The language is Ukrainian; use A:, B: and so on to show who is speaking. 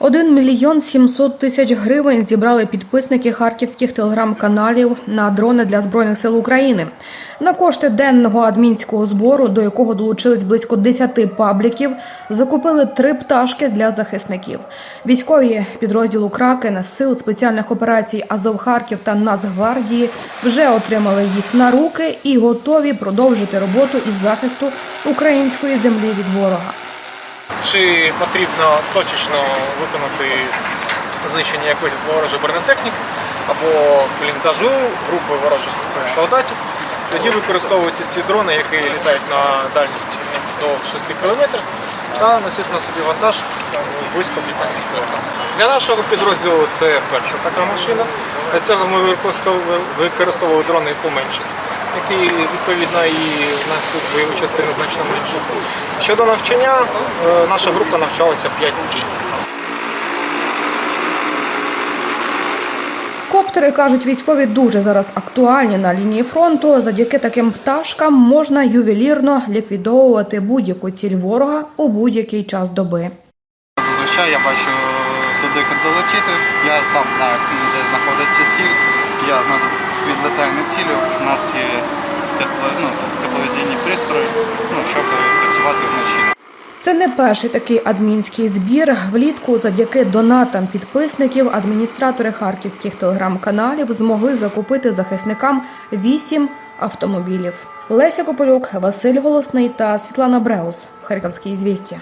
A: 1 мільйон 700 тисяч гривень зібрали підписники харківських телеграм-каналів на дрони для збройних сил України. На кошти денного адмінського збору, до якого долучились близько 10 пабліків, закупили три пташки для захисників. Військові підрозділу Кракен сил спеціальних операцій Азов Харків та Нацгвардії вже отримали їх на руки і готові продовжити роботу із захисту української землі від ворога.
B: Чи потрібно точечно виконати знищення якоїсь ворожої бронетехніки або бліндажу, групи ворожих солдатів, тоді використовуються ці дрони, які літають на дальність до 6 км та несуть на собі вантаж близько 15 кг. Для нашого підрозділу це перша така машина. Для цього ми використовували дрони поменше, які відповідно і несуть бойову частину значно менше. Щодо навчання, е, наша група навчалася 5 днів.
A: Коптери кажуть, військові дуже зараз актуальні на лінії фронту. Завдяки таким пташкам можна ювелірно ліквідовувати будь-яку ціль ворога у будь-який час доби.
C: Зазвичай я бачу туди, куди долетіти. Я сам знаю, де знаходиться ціль. Я відлітаю на цілю. У нас є тепло- ну, тепловізійні пристрої, ну, щоб працювати вночі.
A: Це не перший такий адмінський збір. Влітку, завдяки донатам підписників, адміністратори харківських телеграм-каналів змогли закупити захисникам вісім автомобілів. Леся Кополюк, Василь Голосний та Світлана Бреус. Харківські звісті.